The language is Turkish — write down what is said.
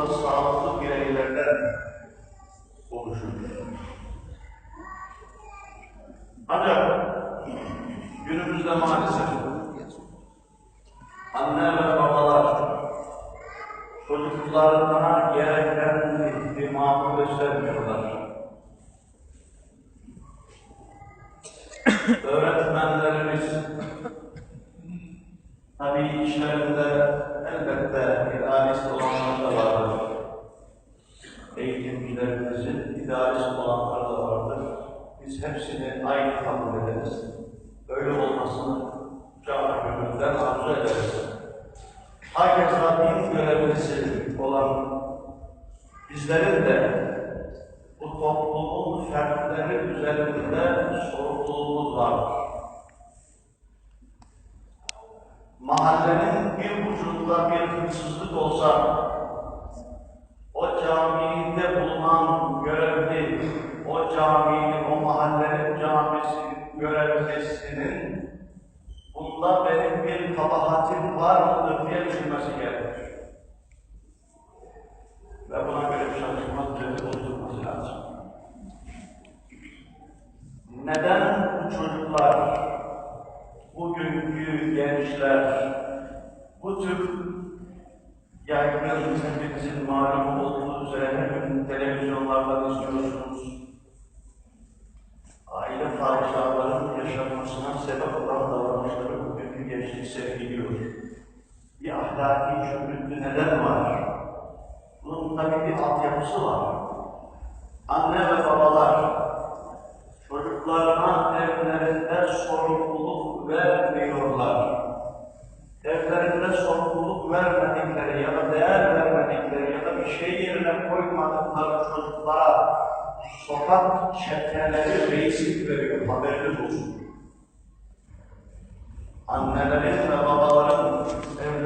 toplumda sağlıklı bireylerden oluşur. Ancak günümüzde maalesef anne ve babalar çocuklarına gereken ihtimamı göstermiyorlar. Öğretmenlerimiz tabii işlerinde elbette idealist Eğitimcilerimizin idealist olanlar da vardır. Biz hepsini aynı kabul ederiz. Öyle olmasını canı gönülden arzu ederiz. Hakeza din görevlisi olan bizlerin de bu toplumun fertleri üzerinde sorumluluğumuz var. Mahallenin bir ucunda bir hırsızlık olsa, o o caminin, o mahallenin camisi görevlisinin bunda benim bir kabahatim var mıdır diye düşünmesi gerekir. Ve buna göre çalışma düzeni oluşturması lazım. Neden bu çocuklar, bugünkü gençler, bu tür yaygın hepimizin malum olduğu üzere her gün Aile fahişaların yaşanmasına sebep olan davranışları bugünkü gençlik sergiliyor. Bir ahlaki çöküntü neden var? Bunun tabii bir altyapısı var. Anne ve babalar çocuklarına evlerinde sorumluluk vermiyorlar. Evlerinde sorumluluk vermedikleri ya da değer vermedikleri ya da bir şey yerine koymadıkları çocuklara sokak çeteleri reislik veriyor. Haberiniz olsun. Annelerin ve babaların